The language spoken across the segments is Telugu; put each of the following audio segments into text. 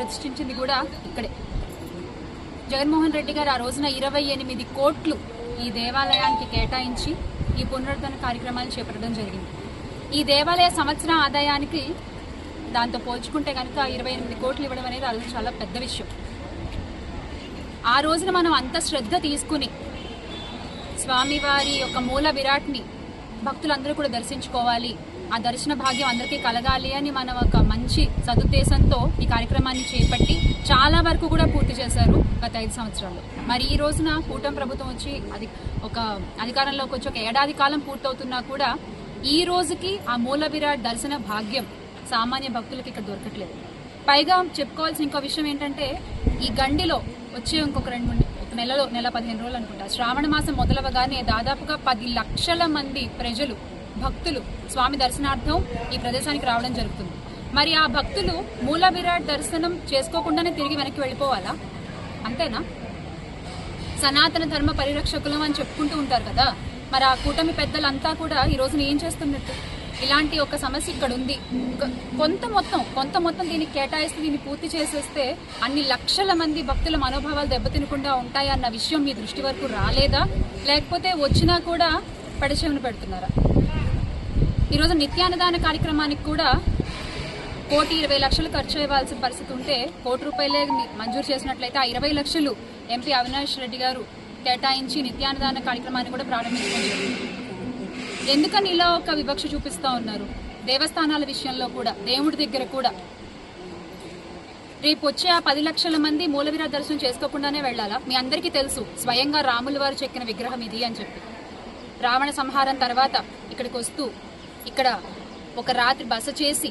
ప్రతిష్ఠించింది కూడా ఇక్కడే. జగన్మోహన్ రెడ్డి గారు ఆ రోజున ఇరవై ఎనిమిది కోట్లు ఈ దేవాలయానికి కేటాయించి ఈ పునరుద్ధరణ కార్యక్రమాలు చేపట్టడం జరిగింది. ఈ దేవాలయ సంవత్సర ఆదాయానికి దాంతో పోల్చుకుంటే కనుక ఇరవై ఎనిమిది కోట్లు ఇవ్వడం అనేది అది చాలా పెద్ద విషయం. ఆ రోజున మనం అంత శ్రద్ధ తీసుకుని స్వామివారి యొక్క మూల విరాట్ని భక్తులందరూ కూడా దర్శించుకోవాలి. ఆ దర్శన భాగ్యం అందరికీ కలగాలి అని మనం ఒక మంచి సదుద్దేశంతో ఈ కార్యక్రమాన్ని చేపట్టి చాలా వరకు కూడా పూర్తి చేశారు గత ఐదు సంవత్సరాలు మరి ఈ రోజున కూటమి ప్రభుత్వం వచ్చి అది ఒక అధికారంలోకి వచ్చి ఒక ఏడాది కాలం పూర్తవుతున్నా కూడా ఈ రోజుకి ఆ మూల విరాట్ దర్శన భాగ్యం సామాన్య భక్తులకి ఇక్కడ దొరకట్లేదు. పైగా చెప్పుకోవాల్సిన ఇంకో విషయం ఏంటంటే ఈ గండిలో వచ్చే ఇంకొక రెండు మూడు నెలలో నెల పదిహేను రోజులు అనుకుంటా. శ్రావణ మాసం మొదలవగానే దాదాపుగా పది లక్షల మంది ప్రజలు భక్తులు స్వామి దర్శనార్థం ఈ ప్రదేశానికి రావడం జరుగుతుంది. మరి ఆ భక్తులు మూల విరాట్ దర్శనం చేసుకోకుండానే తిరిగి వెనక్కి వెళ్ళిపోవాలా? అంతేనా? సనాతన ధర్మ పరిరక్షకులం అని చెప్పుకుంటూ ఉంటారు కదా. మరి ఆ కూటమి పెద్దలంతా కూడా ఈ రోజున ఏం చేస్తున్నట్టు? ఇలాంటి ఒక సమస్య ఇక్కడ ఉంది. కొంత మొత్తం కొంత మొత్తం దీన్ని కేటాయిస్తే దీన్ని పూర్తి చేసేస్తే అన్ని లక్షల మంది భక్తుల మనోభావాలు దెబ్బతినకుండా ఉంటాయి అన్న విషయం మీ దృష్టి వరకు రాలేదా? లేకపోతే వచ్చినా కూడా పడిచెవిన పెడుతున్నారా? ఈరోజు నిత్యాన్నదాన కార్యక్రమానికి కూడా కోటి ఇరవై లక్షలు ఖర్చు అయ్యవలసిన పరిస్థితి ఉంటే కోటి రూపాయలే మంజూరు చేసినట్లయితే ఆ ఇరవై లక్షలు ఎంపీ అవినాష్ రెడ్డి గారు కేటాయించి నిత్యాన్నదాన కార్యక్రమాన్ని కూడా ప్రారంభించడం జరిగింది. ఎందుకని ఇలా ఒక వివక్ష చూపిస్తా ఉన్నారు? దేవస్థానాల విషయంలో కూడా దేవుడి దగ్గర కూడా. రేపు వచ్చే ఆ పది లక్షల మంది మూలవీర దర్శనం చేసుకోకుండానే వెళ్ళాలా? మీ అందరికీ తెలుసు స్వయంగా రాముల వారు చెక్కిన విగ్రహం ఇది అని చెప్పి. రావణ సంహారం తర్వాత ఇక్కడికి వస్తూ ఇక్కడ ఒక రాత్రి బస చేసి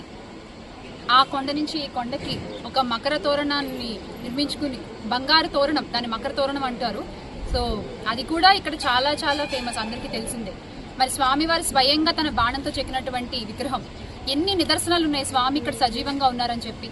ఆ కొండ నుంచి ఈ కొండకి ఒక మకర తోరణాన్ని నిర్మించుకుని బంగారు తోరణం దాన్ని మకర తోరణం అంటారు. సో అది కూడా ఇక్కడ చాలా చాలా ఫేమస్ అందరికీ తెలిసిందే. మరి స్వామివారు స్వయంగా తన బాణంతో చెక్కినటువంటి విగ్రహం. ఎన్ని నిదర్శనాలు ఉన్నాయి స్వామి ఇక్కడ సజీవంగా ఉన్నారని చెప్పి.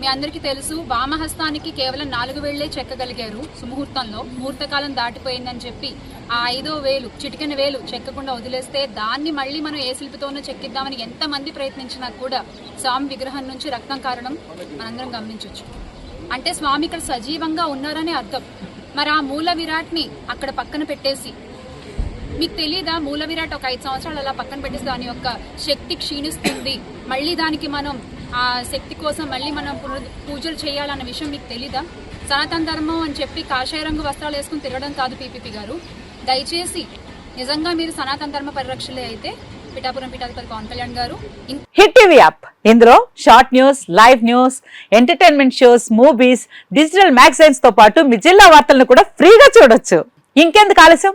మీ అందరికీ తెలుసు వామహస్తానికి కేవలం నాలుగు వేళ్ళే చెక్కగలిగారు సుముహూర్తంలో. ముహూర్తకాలం దాటిపోయిందని చెప్పి ఆ ఐదో వేలు చిటికెన వేలు చెక్కకుండా వదిలేస్తే దాన్ని మళ్ళీ మనం ఏ శిల్పితోనో చెక్కిద్దామని ఎంతమంది ప్రయత్నించినా కూడా స్వామి విగ్రహం నుంచి రక్తం కారణం మనందరం గమనించవచ్చు అంటే స్వామి ఇక్కడ సజీవంగా ఉన్నారనే అర్థం. మరి ఆ మూల విరాట్ని అక్కడ పక్కన పెట్టేసి మీకు తెలీదా? మూల విరాట్ ఒక ఐదు సంవత్సరాలు అలా పక్కన పెట్టేసి దాని యొక్క శక్తి క్షీణిస్తుంది. మళ్ళీ దానికి మనం ఆ శక్తి కోసం మళ్ళీ మనం పునరు పూజలు చేయాలన్న విషయం మీకు తెలీదా? సనాతన ధర్మం అని చెప్పి కాషాయ రంగు వస్త్రాలు వేసుకుని తిరగడం కాదు పీపీపీ గారు. దయచేసి నిజంగా మీరు సనాతన ధర్మ పరిరక్షలే అయితే పిఠాపురం పీఠాధిపతి పవన్ కళ్యాణ్ గారు హిట్ టీవీ యాప్. ఇందులో short news live news entertainment shows movies digital మ్యాగజైన్స్తో పాటు మీ జిల్లా వార్తలను కూడా ఫ్రీగా చూడొచ్చు. ఇంకెందుకు ఆలస్యం?